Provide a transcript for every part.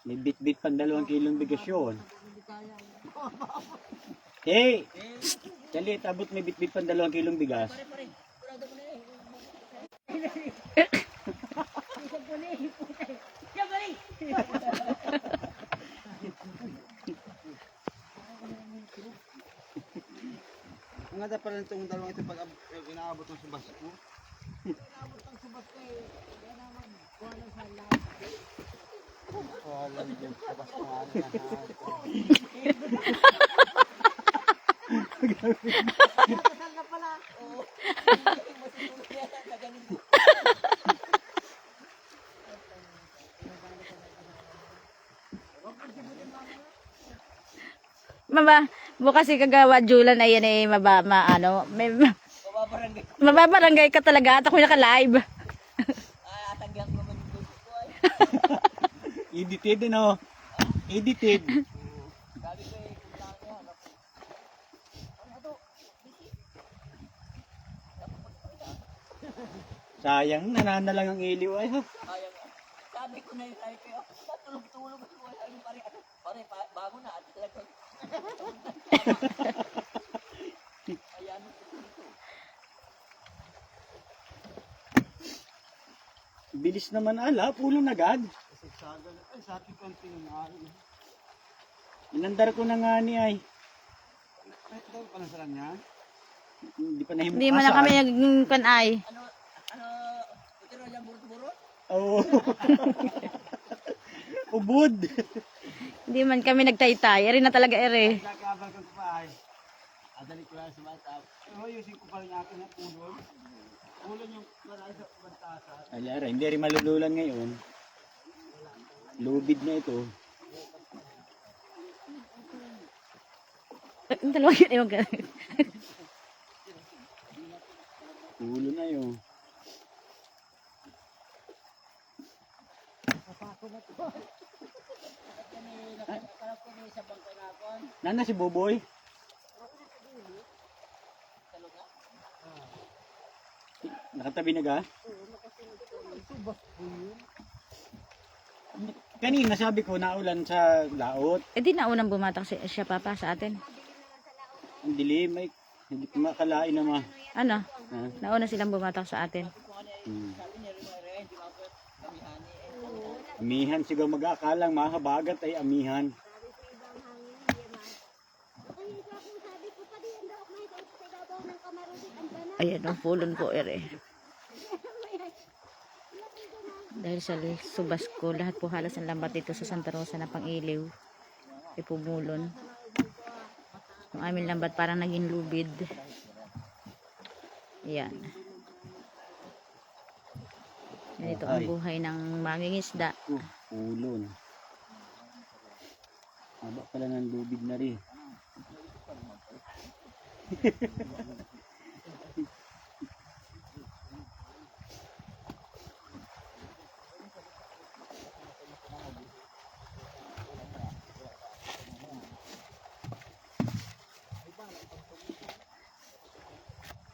May bit-bit pang dalawang kilong bigas yun. Hey! Chalit, abot may bit-bit pang dalawang kilong bigas. Ang ganda pala itong dalawang ito pag eh, inaabot ng subas ko. Wala yung subas ko nga na. Maba, bukas si kagawa Julan ay yan eh, maba, ma, ano, may, mababarangay ka talaga at ako naka-live. Edited, ano? Edited. Sayang, nanana lang ang iliw ay ha. Sabi ko na yun, sabi ko, tulog-tulog ako. Sabi ko, pare, ano, pare, pa- bago na. At talaga, ayan, Bilis naman ala, pulong agad. Kasi saga na. Ay, sa akin konti yung maaari. Inandar ko na nga ni ay. Ay, ito pala sa kanya. Hindi pa nahimukasan. Hindi mo na kami nagkan ay. ano, ano, ito na yung burot-burot. Oo. Ubod. Hindi man kami nagtaytay. Eri na talaga ere. Nagkabal ko pa ay. Adali ko lang sa mata. Pero ayusin ko pa rin akin na pulon. Pulon yung marami sa bantasa. Alara, hindi rin malululan ngayon. Lubid na ito. Ang dalawa yun yung ganun. Ulo na yun. Nana si Boboy? Nakatabi na ga? Kanina sabi ko naulan sa laot. Eh di na unang bumatak si, siya papa sa atin. Ang dilim ay hindi ko makalain na ma. Ano? Ha? Nauna silang bumatak sa atin. Hmm. Amihan siguro mag-aakalang mahabagat ay amihan. Ayan ang pulon ko ere. Dahil sa subas ko, lahat po halos ang lambat dito sa Santa Rosa na pang-iliw. Ipumulon. Yung aming lambat parang naging lubid. Yan ito ang Ay. buhay ng mangingisda. Uh, ulon. Haba pala ng lubid na rin.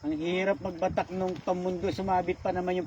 Ang hirap magbatak nung pamundo sumabit pa naman yung